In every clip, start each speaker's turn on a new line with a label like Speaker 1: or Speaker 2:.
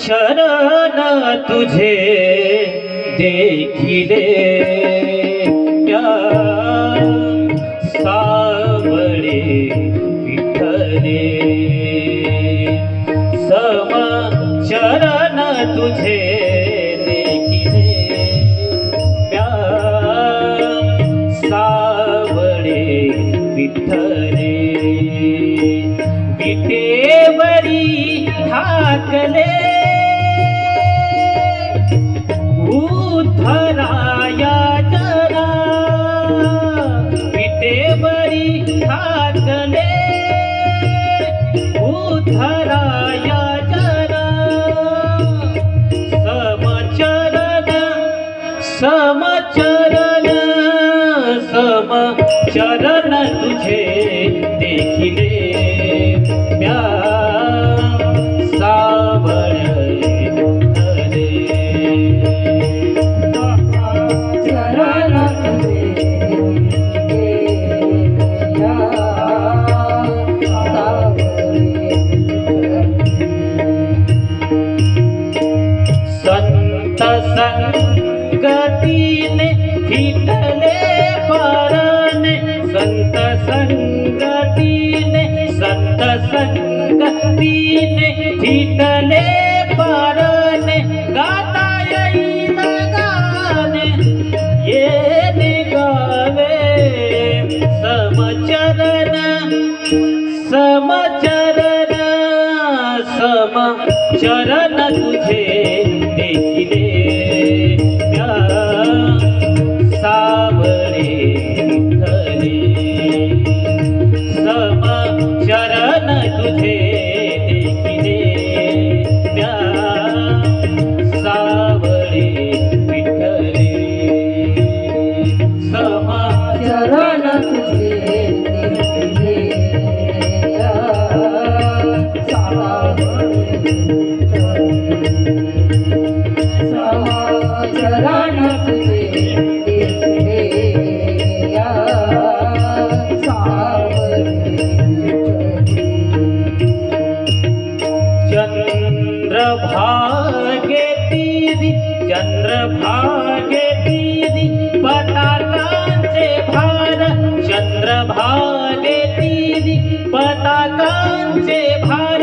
Speaker 1: चरण तुझे देखिले. सावळे विठले सम चरण तुझे देखिले. विटेवरी ठाकले. उद्धराया जरा विटेवरी ठाकले उद्धराया जरा समचरण समचरण समचरण સંગતીને સત સંગતીને જીતને પરને ગાતા ગાને
Speaker 2: એ ગાવે સમચરણ સમચરણ સમચરણ તુજે
Speaker 1: यदि चंद्र भागे यदि पताकांचे भार चंद्रभागे यदि पताकांचे भार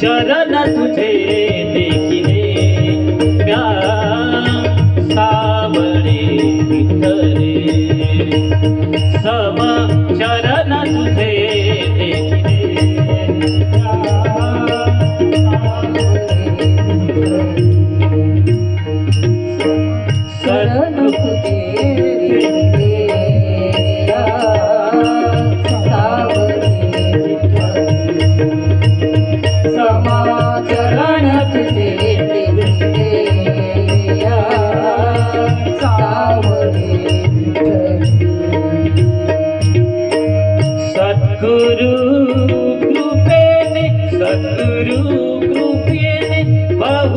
Speaker 2: शरण तुझे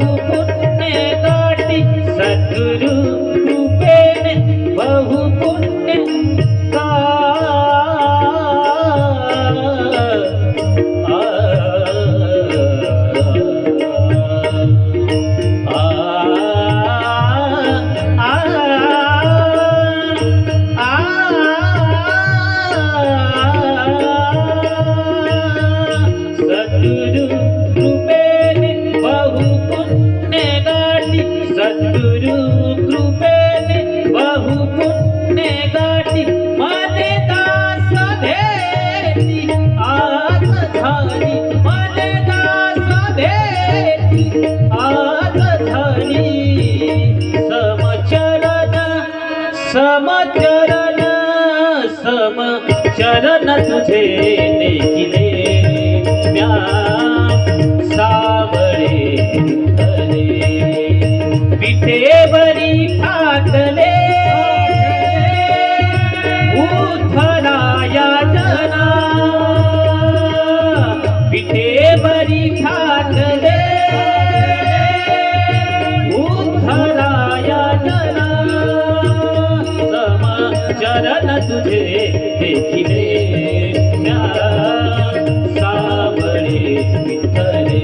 Speaker 2: Oh, समचरण
Speaker 1: समचरण तुझे तुझे देखिले म्या सावळे विठ्ठले